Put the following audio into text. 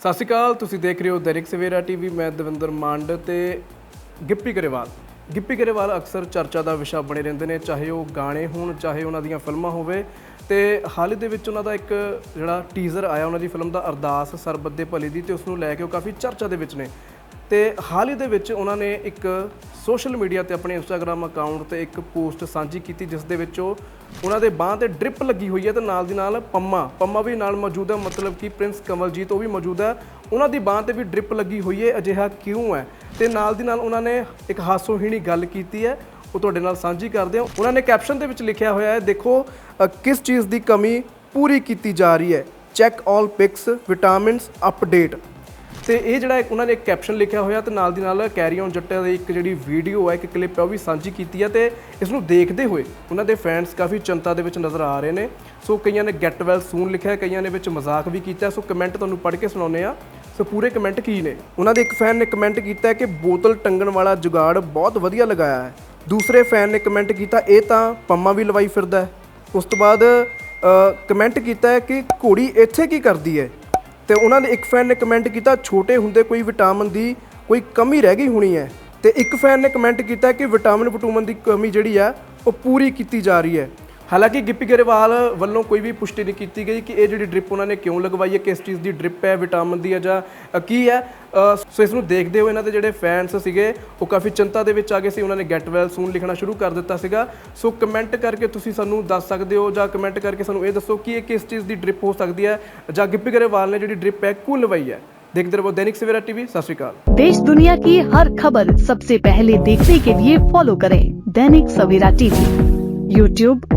ਸਤਿ ਸ਼੍ਰੀ ਅਕਾਲ, ਤੁਸੀਂ ਦੇਖ ਰਹੇ ਹੋ ਦੈਨਿਕ ਸਵੇਰਾ ਟੀਵੀ, ਮੈਂ ਦਵਿੰਦਰ ਮੰਡ ਤੇ ਗਿੱਪੀ ਗਰੇਵਾਲ। ਗਿੱਪੀ ਗਰੇਵਾਲ ਅਕਸਰ ਚਰਚਾ ਦਾ ਵਿਸ਼ਾ ਬਣੇ ਰਹਿੰਦੇ ਨੇ, ਚਾਹੇ ਉਹ ਗਾਣੇ ਹੋਣ, ਚਾਹੇ ਉਹਨਾਂ ਦੀਆਂ ਫਿਲਮਾਂ ਹੋਵੇ। ਤੇ ਹਾਲ ਹੀ ਦੇ ਵਿੱਚ ਉਹਨਾਂ ਦਾ ਇੱਕ ਜਿਹੜਾ ਟੀਜ਼ਰ ਆਇਆ, ਉਹਨਾਂ ਦੀ ਫਿਲਮ ਦਾ ਅਰਦਾਸ ਸਰਬੱਤ ਦੇ ਭਲੇ ਦੀ, ਤੇ ਉਸ ਨੂੰ ਲੈ ਕੇ ਉਹ ਕਾਫੀ ਚਰਚਾ ਦੇ ਵਿੱਚ ਨੇ। ਤੇ ਹਾਲ ਹੀ ਦੇ ਵਿੱਚ ਉਹਨਾਂ ਨੇ ਇੱਕ ਸੋਸ਼ਲ ਮੀਡੀਆ ਤੇ ਆਪਣੇ ਇੰਸਟਾਗ੍ਰam ਅਕਾਊਂਟ ਤੇ ਇੱਕ ਪੋਸਟ ਸਾਂਝੀ ਕੀਤੀ, ਜਿਸ ਦੇ ਵਿੱਚ ਉਹ ਉਹਨਾਂ ਦੇ ਬਾਹ ਤੇ ਡ੍ਰਿਪ ਲੱਗੀ ਹੋਈ ਹੈ ਤੇ ਨਾਲ ਦੀ ਨਾਲ ਪੰਮਾ ਪੰਮਾ ਵੀ ਨਾਲ ਮੌਜੂਦ ਹੈ, ਮਤਲਬ ਕਿ ਪ੍ਰਿੰਸ ਕਮਲਜੀਤ ਉਹ ਵੀ ਮੌਜੂਦ ਹੈ। ਉਹਨਾਂ ਦੀ ਬਾਹ ਤੇ ਵੀ ਡ੍ਰਿਪ ਲੱਗੀ ਹੋਈ ਹੈ, ਅਜਿਹਾ ਕਿਉਂ ਹੈ? ਤੇ ਨਾਲ ਦੀ ਨਾਲ ਉਹਨਾਂ ਨੇ ਇੱਕ ਹਾਸੋਹੀਣੀ ਗੱਲ ਕੀਤੀ ਹੈ, ਉਹ ਤੁਹਾਡੇ ਨਾਲ ਸਾਂਝੀ ਕਰਦੇ ਹਾਂ। ਉਹਨਾਂ ਨੇ ਕੈਪਸ਼ਨ ਦੇ ਵਿੱਚ ਲਿਖਿਆ ਹੋਇਆ ਹੈ, ਦੇਖੋ ਕਿਸ ਚੀਜ਼ ਦੀ ਕਮੀ ਪੂਰੀ ਕੀਤੀ ਜਾ ਰਹੀ ਹੈ? Check all pics, vitamins, update. ਤੇ ਇਹ ਜਿਹੜਾ ਇੱਕ ਉਹਨਾਂ ਨੇ ਇੱਕ ਕੈਪਸ਼ਨ ਲਿਖਿਆ ਹੋਇਆ ਤੇ ਨਾਲ ਦੀ ਨਾਲ ਕੈਰੀ ਔਨ ਜੱਟਾਂ ਦੀ ਇੱਕ ਜਿਹੜੀ ਵੀਡੀਓ ਹੈ ਇੱਕ ਕਲਿੱਪ ਹੈ ਉਹ ਵੀ ਸਾਂਝੀ ਕੀਤੀ ਹੈ ਤੇ ਇਸ ਨੂੰ ਦੇਖਦੇ ਹੋਏ ਉਹਨਾਂ ਦੇ ਫੈਨਸ ਕਾਫੀ ਚਿੰਤਾ ਦੇ ਵਿੱਚ ਨਜ਼ਰ ਆ ਰਹੇ ਨੇ। ਸੋ ਕਈਆਂ ਨੇ ਗੈਟ ਵੈਲ ਸੂਨ ਲਿਖਿਆ, ਕਈਆਂ ਨੇ ਵਿੱਚ ਮਜ਼ਾਕ ਵੀ ਕੀਤਾ। ਸੋ ਕਮੈਂਟ ਤੁਹਾਨੂੰ ਪੜ੍ਹ ਕੇ ਸੁਣਾਉਂਦੇ ਆ ਸੋ ਪੂਰੇ ਕਮੈਂਟ ਕੀ ਨੇ? ਉਹਨਾਂ ਦੇ ਇੱਕ ਫੈਨ ਨੇ ਕਮੈਂਟ ਕੀਤਾ ਕਿ ਬੋਤਲ ਟੰਗਣ ਵਾਲਾ ਜੁਗਾੜ ਬਹੁਤ ਵਧੀਆ ਲਗਾਇਆ ਹੈ। ਦੂਸਰੇ ਫੈਨ ਨੇ ਕਮੈਂਟ ਕੀਤਾ, ਇਹ ਤਾਂ ਪੰਮਾ ਵੀ ਲਵਾਈ ਫਿਰਦਾ ਹੈ। ਉਸ ਤੋਂ ਬਾਅਦ ਕਮੈਂਟ ਕੀਤਾ ਹੈ ਕਿ ਘੋੜੀ ਇੱਥੇ ਕੀ ਕਰਦੀ ਹੈ? ਤੇ ਉਹਨਾਂ ਦੇ ਇੱਕ ਫੈਨ ਨੇ ਕਮੈਂਟ ਕੀਤਾ, ਛੋਟੇ ਹੁੰਦੇ ਕੋਈ ਵਿਟਾਮਿਨ ਦੀ ਕੋਈ ਕਮੀ ਰਹਿ ਗਈ ਹੋਣੀ ਹੈ। ਤੇ ਇੱਕ ਫੈਨ ਨੇ ਕਮੈਂਟ ਕੀਤਾ ਕਿ ਵਿਟਾਮਿਨ ਵਿਟੂਮਨ ਦੀ ਕਮੀ ਜਿਹੜੀ ਆ ਉਹ ਪੂਰੀ ਕੀਤੀ ਜਾ ਰਹੀ ਹੈ। ਹਾਲਾਂਕਿ ਗਿੱਪੀ ਗਰੇਵਾਲ ਵੱਲੋਂ ਕੋਈ ਵੀ ਪੁਸ਼ਟੀ ਨਹੀਂ ਕੀਤੀ ਗਈ ਕਿ ਇਹ ਜਿਹੜੀ ਡ੍ਰਿਪ ਉਹਨਾਂ ਨੇ ਕਿਉਂ ਲਗਵਾਈ ਹੈ ਕਿਸ ਚੀਜ਼ ਦੀ ਡ੍ਰਿਪ ਹੈ ਵਿਟਾਮਿਨ ਦੀ ਹੈ ਜਾਂ ਅ, ਕੀ ਹੈ ਅ, ਸੋ ਇਸ ਨੂੰ ਦੇਖਦੇ ਹੋਏ ਇਹਨਾਂ ਦੇ ਜਿਹੜੇ ਫੈਨਸ ਸੀਗੇ ਉਹ ਕਾਫੀ ਚਿੰਤਾ ਦੇ ਵਿੱਚ ਆ ਗਏ ਸੀ ਉਹਨਾਂ ਨੇ ਗੈਟ ਵੈਲ ਸੂਨ ਲਿਖਣਾ ਸ਼ੁਰੂ ਕਰ ਦਿੱਤਾ ਸੀਗਾ ਸੋ ਕਮੈਂਟ ਕਰਕੇ ਤੁਸੀਂ ਸਾਨੂੰ ਦੱਸ ਸਕਦੇ ਹੋ ਜਾਂ ਕਮੈਂਟ ਕਰਕੇ ਸਾਨੂੰ ਇਹ ਦੱਸੋ ਕਿ ਇਹ ਕਿਸ ਚੀਜ਼ ਦੀ ਡ੍ਰਿਪ ਹੋ ਸਕਦੀ ਹੈ ਜਾਂ ਗਿੱਪੀ ਗਰੇਵਾਲ ਨੇ ਜਿਹੜੀ ਡ੍ਰਿਪ ਹੈ ਕਿਉਂ ਲਵਾਈ ਹੈ ਦੇਖਦੇ ਰਹੋ ਦੈਨਿਕ ਸਵੇਰਾ ਟੀਵੀ ਸਤਿ ਸ਼੍ਰੀ ਅਕਾਲ देश दुनिया की हर खबर सबसे पहले देखने के लिए फॉलो करें दैनिक सवेरा टीवी यूट्यूब